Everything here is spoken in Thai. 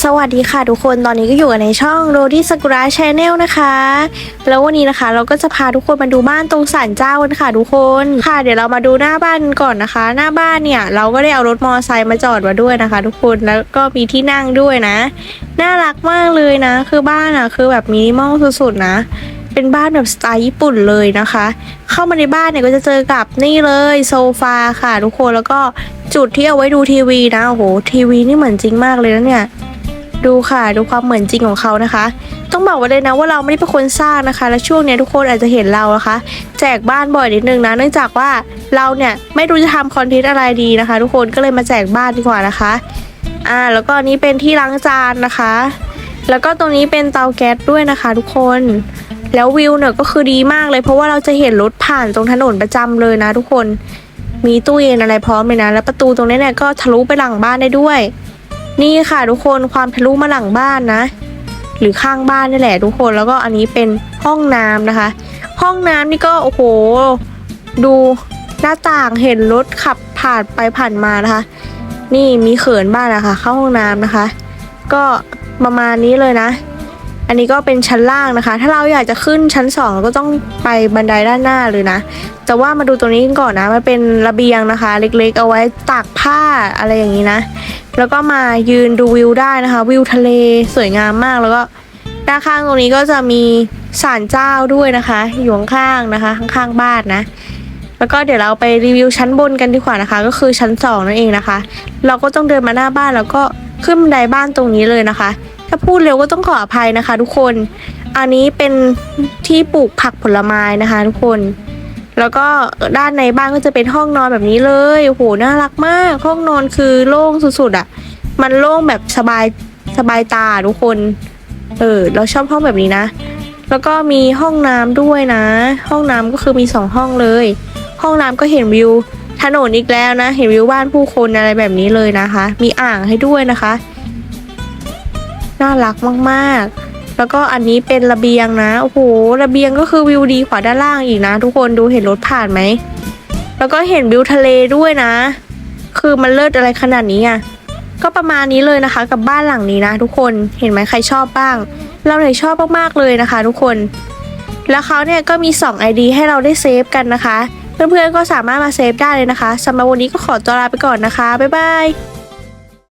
สวัสดีค่ะทุกคนตอนนี้ก็อยู่กันในช่อง r o d y Sakura Channel นะคะ แล้ววันนี้นะคะเราก็จะพาทุกคนมาดูบ้านตรงศาลเจ้ากันค่ะทุกคนค่ะ เดี๋ยวเรามาดูหน้าบ้านก่อนนะคะ หน้าบ้านเนี่ย เราก็ได้เอารถมอเตอร์ไซค์มาจอดมาด้วยนะคะ ทุกคนแล้วก็มีที่นั่งด้วยนะ น่ารักมากเลยนะ คือบ้านอะคือแบบมินิมอลสุดๆนะเป็นบ้านแบบสไตล์ญี่ปุ่นเลยนะคะ เข้ามาในบ้านเนี่ยก็จะเจอกับนี่เลยโซฟาค่ะ ทุกคนแล้วก็จุดที่เอาไว้ดูทีวีนะโอ้โหทีวีนี่เหมือนจริงมากเลยนะเนี่ย ดูค่ะดูความเหมือนจริงของเขานะคะ ต้องบอกไว้เลยนะว่าเราไม่ได้เป็นคนสร้างนะคะ และช่วงนี้ทุกคนอาจจะเห็นเรานะคะ แจกบ้านบ่อยนิดนึงนะเนื่องจากว่าเราเนี่ยไม่รู้จะทำคอนเทนต์อะไรดีนะคะ ทุกคนก็เลยมาแจกบ้านดีกว่านะคะอ่าแล้วก็อันนี้เป็นที่ล้างจานนะคะ แล้วก็ตรงนี้เป็นเตาแก๊สด้วยนะคะ ทุกคนแล้ววิวเนี่ยก็คือดีมากเลยเพราะว่าเราจะเห็นรถผ่านตรงถนนประจำเลยนะ ทุกคนมีตู้เย็นอะไรพร้อมเลยนะ แล้วประตูตรงนี้เนี่ยก็ทะลุไปหลังบ้านได้ด้วย นี่ค่ะทุกคนความทะลุมาหลังบ้านนะ หรือข้างบ้านนี่แหละทุกคนแล้วก็อันนี้เป็นห้องน้ำนะคะ ห้องน้ำนี่ก็โอ้โห ดูหน้าต่างเห็นรถขับผ่านไปผ่านมานะคะ นี่มีเขินบ้านนะคะเข้าห้องน้ำนะคะ ก็ประมาณนี้เลยนะ อันนี้ก็เป็นชั้นล่างนะคะ ถ้าเราอยากจะขึ้นชั้นสองเราก็ต้องไปบันไดด้านหน้าเลยนะ แต่ว่ามาดูตรงนี้กันก่อนนะ มันเป็นระเบียงนะคะ เล็กๆ เอาไว้ตากผ้าอะไรอย่างนี้นะ แล้วก็มายืนดูวิวได้นะคะ วิวทะเลสวยงามมาก แล้วก็ด้านข้างตรงนี้ก็จะมีศาลเจ้าด้วยนะคะ อยู่ข้างๆนะคะ ข้างๆบ้านนะแล้วก็เดี๋ยวเราไปรีวิวชั้นบนกันดีกว่านะคะ ก็คือชั้นสองนั่นเองนะคะ เราก็ต้องเดินมาหน้าบ้านแล้วก็ขึ้นบันไดบ้านตรงนี้เลยนะคะ ถ้าพูดเร็วก็ต้องขออภัยนะคะ ทุกคน อันนี้เป็นที่ปลูกผักผลไม้นะคะ ทุกคน แล้วก็ด้านในบ้านก็จะเป็นห้องนอนแบบนี้เลย โอ้โห น่ารักมาก ห้องนอนคือโล่งสุดๆอะ่ะ มันโล่งแบบสบายสบายตาทุกคน เออ เราชอบห้องแบบนี้นะ แล้วก็มีห้องน้ำด้วยนะ ห้องน้ำก็คือมีสองห้องเลย ห้องน้ำก็เห็นวิวถนนอีกแล้วนะ เห็นวิวบ้านผู้คนอะไรแบบนี้เลยนะคะ มีอ่างให้ด้วยนะคะ น่ารักมากๆ แล้วก็อันนี้เป็นระเบียงนะโอ้โหระเบียงก็คือวิวดีกว่าด้านล่างอีกนะ ทุกคนดูเห็นรถผ่านไหมแล้วก็เห็นวิวทะเลด้วยนะ คือมันเลิศอะไรขนาดนี้อะก็ประมาณนี้เลยนะคะ กับบ้านหลังนี้นะ ทุกคนเห็นไหมใครชอบบ้าง เราเลยชอบมากๆเลยนะคะ ทุกคน แล้วเขาเนี่ยก็มี 2 ID ให้เราได้เซฟกันนะคะ เพื่อนๆก็สามารถมาเซฟได้เลยนะคะสำหรับวันนี้ก็ขอตัวลาไปก่อนนะคะบ๊ายบาย